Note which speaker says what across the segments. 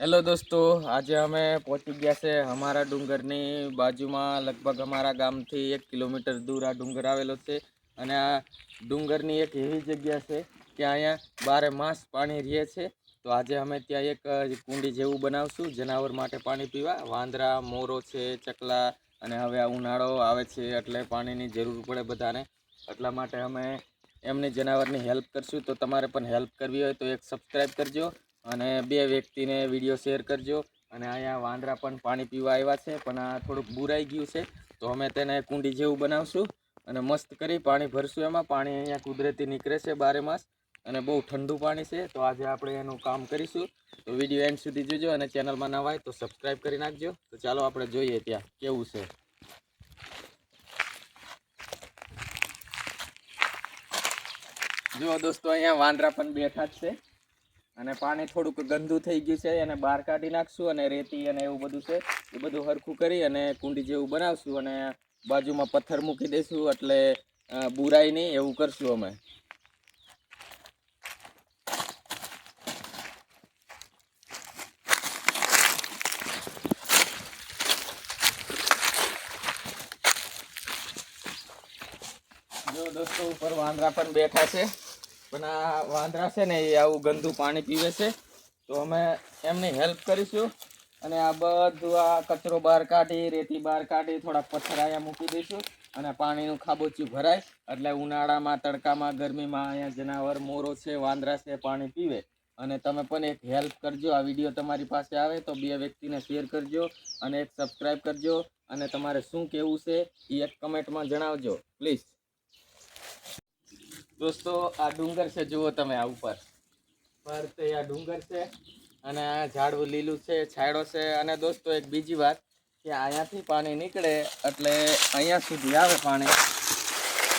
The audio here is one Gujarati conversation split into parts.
Speaker 1: હેલો દોસ્તો, આજે અમે પહોંચી ગયા છે અમારા ડુંગરની બાજુમાં, લગભગ અમારા ગામથી એક કિલોમીટર દૂર આ ડુંગર આવેલો છે. અને આ ડુંગરની એક એવી જગ્યા છે કે અહીંયા બારે માસ પાણી રહે છે. તો આજે અમે ત્યાં એક કુંડી જેવું બનાવશું જનાવર માટે પાણી પીવા. વાંદરા, મોરો છે, ચકલા અને હવે આ ઉનાળો આવે છે એટલે પાણીની જરૂર પડે બધાને. એટલા માટે અમે એમની જનાવરની હેલ્પ કરશું. તો તમારે પણ હેલ્પ કરવી હોય તો એક સબસ્ક્રાઈબ કરજો. અને બે વ્યક્તિને વીડિયો શેર કરજો. અને અહીંયા વાંદરા પણ પાણી પીવા આવ્યા છે, પણ આ થોડુંક બુરાઈ ગયું છે. તો અમે તેને કુંડી જેવું બનાવશું અને મસ્ત કરી પાણી ભરશું એમાં. પાણી અહીંયા કુદરતી નીકળે છે બારે માસ અને બહુ ઠંડુ પાણી છે. તો આજે આપણે એનું કામ કરીશું. તો વીડિયો એન્ડ સુધી જોજો અને ચેનલમાં નવા હોય તો સબસ્ક્રાઈબ કરી નાખજો. તો ચાલો આપણે જોઈએ ત્યાં કેવું છે. જુઓ દોસ્તો, અહીંયા વાંદરા પણ બેઠા જ છે. અને પાણી થોડુંક ગંદુ થઈ ગયું છે અને બહાર કાઢી નાખશું અને રેતી અને એવું બધું છે, એ બધું હરખું કરી અને કુંડી જેવું બનાવશું અને બાજુમાં પથ્થર મૂકી દઈશું એટલે બુરાઈ નહીં, એવું કરશું અમે. જો દોસ્તો, ઉપર વાંદરા પણ બેઠા છે. પણ આ વાંદરા છે ને એ આવું ગંદુ પાણી પીવે છે. તો અમે એમની હેલ્પ કરીશું અને આ બધું આ કચરો બહાર કાઢી, રેતી બહાર કાઢી થોડાક પથરાયા મૂકી દઈશું અને પાણીનું ખાબોચિયું ભરાય. એટલે ઉનાળામાં, તડકામાં, ગરમીમાં અહીંયા જનાવર મોરો છે, વાંદરા છે, પાણી પીવે. અને તમે પણ એક હેલ્પ કરજો, આ વીડિયો તમારી પાસે આવે તો બે વ્યક્તિને શેર કરજો અને એક સબસ્ક્રાઈબ કરજો. અને તમારે શું કહેવું છે એ એક કમેન્ટમાં જણાવજો, પ્લીઝ. દોસ્તો, આ ડુંગર છે, જુઓ તમે આ ઉપર. પર તે આ ડુંગર છે અને આ ઝાડવું લીલું છે, છાંયડો છે. અને દોસ્તો, એક બીજી વાત કે અહીંયાથી પાણી નીકળે એટલે અહીંયા સુધી આવે પાણી.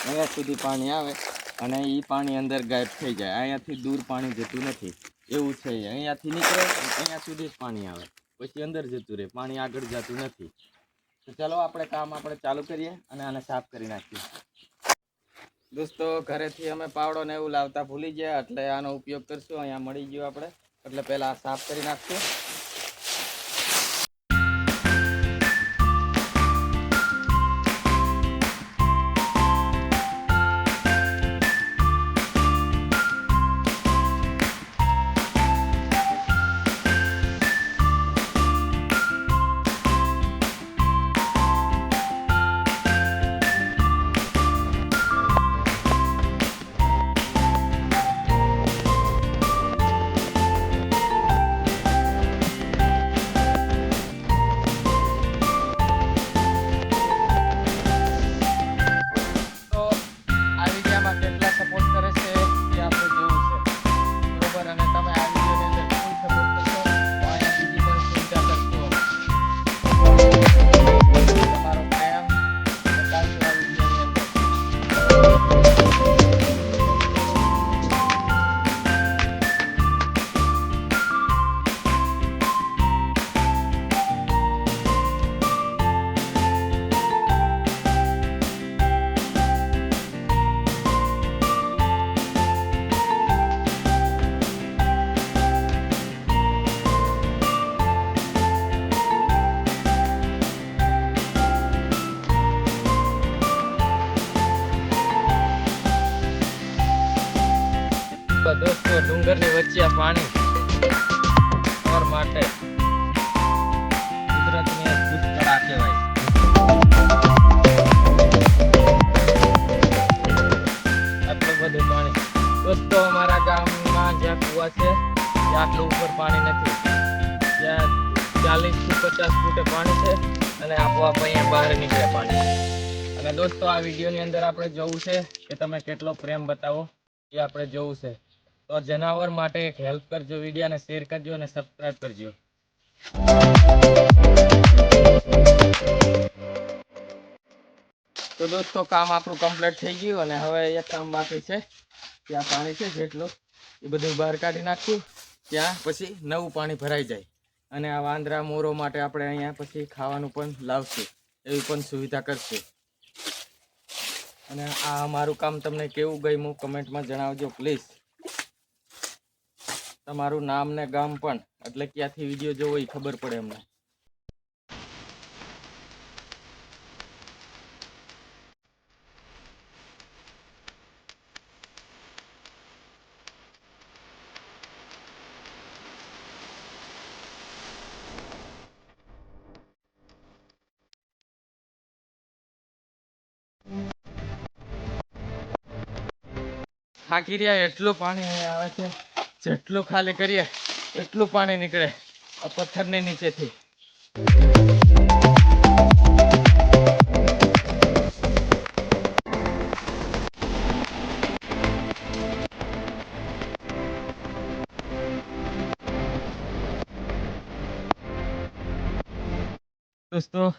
Speaker 1: અહીંયા સુધી પાણી આવે અને એ પાણી અંદર ગાયબ થઈ જાય. અહીંયાથી દૂર પાણી જતું નથી. એવું છે. અહીંયાથી નીકળે, અહીંયા સુધી જ પાણી આવે. પછી અંદર જતું રહે. પાણી આગળ જતું નથી. તો ચાલો, આપણે કામ આપણે ચાલુ કરીએ અને આને સાફ કરી નાખીએ. દોસ્તો, ઘરેથી અમે પાવડો ને એવું લાવતા ભૂલી ગયા, એટલે આનો ઉપયોગ કરશું, અહીંયા મળી ગયો આપણે. એટલે પહેલાં સાફ કરી નાખશું. તો દોસ્તો, ડુંગરની વચ્ચે પાણી તમાર માટે કુદરતની અદ્ભુત કળા કહેવાય. આટલું બધું પાણી. દોસ્તો, અમારા ગામમાં જ્યાં કુવા છે, ત્યાં આટલું ઉપર પાણી નથી. ત્યાં ચાલીસથી પચાસ ફૂટે પાણી છે અને આપોઆપ અહીંયા બહાર નીકળે પાણી. અને દોસ્તો, આ વિડીયોની અંદર આપણે જોવું છે કે તમે કેટલો પ્રેમ બતાવો એ આપણે જોવું છે. તો જનાવર માટે એક હેલ્પ કરજો વિડીયાને શેર કરજો અને સબસ્ક્રાઈબ કરજો. તો દોસ્તો, કામ આપણું કમ્પ્લીટ થઈ ગયું અને હવે એક કામ બાકી છે. ત્યાં પાણી છે, જેટલું એ બધું બહાર કાઢી નાખશું. ત્યાં પછી નવું પાણી ભરાઈ જાય. અને આ વાંદરા મોરો માટે આપણે અહીંયા પછી ખાવાનું પણ લાવશું. એવી પણ સુવિધા કરશું. અને આ મારું કામ તમને કેવું ગયું કમેન્ટમાં જણાવજો પ્લીઝ તમારું નામ ને ગામ પણ, એટલે ક્યાંથી વીડિયો જોવો એ ખબર પડે અમને. થાકી રહ્યા, એટલું પાણી આવે છે. જેટલું ખાલી કરીએ, એટલું પાણી નીકળે. આ પથ્થરની નીચેથી. દોસ્તો,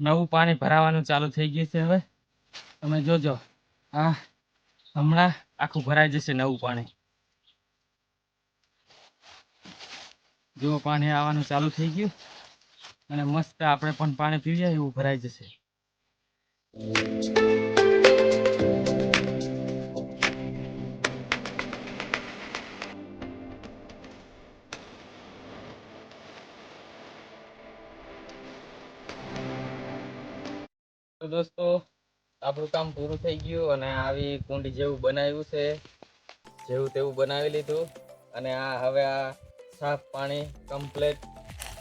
Speaker 1: નવું પાણી ભરાવાનું ચાલુ થઈ ગયું છે હવે. તમે જોજો. આ હમણાં આખું ભરાઈ જશે નવું પાણી. જો પાણી આવવાનું ચાલુ થઈ ગયું અને મસ્ત આપણે પણ પાણી પીવીએ એવું ભરાઈ જશે. દોસ્તો, આપણું કામ પૂરું થઈ ગયું અને આવી કુંડી જેવું બનાવ્યું છે. જેવું તેવું બનાવી લીધું અને આ હવે આ સાફ પાણી કમ્પ્લેટ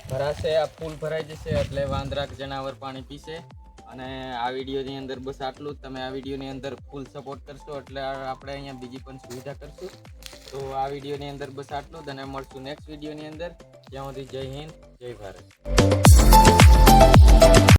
Speaker 1: ભરાશે. આ ફૂલ ભરાઈ જશે એટલે વાંદરા જનાવર પાણી પીશે. અને આ વિડીયોની અંદર બસ આટલું તમે આ વિડીયોની અંદર ફૂલ સપોર્ટ કરશો એટલે આપણે અહીંયા બીજી પણ સુવિધા કરશું. તો આ વિડીયોની અંદર બસ આટલું જ અને મળશું નેક્સ્ટ વિડીયોની અંદર. જ્યાં સુધી જય હિન્દ, જય ભારત.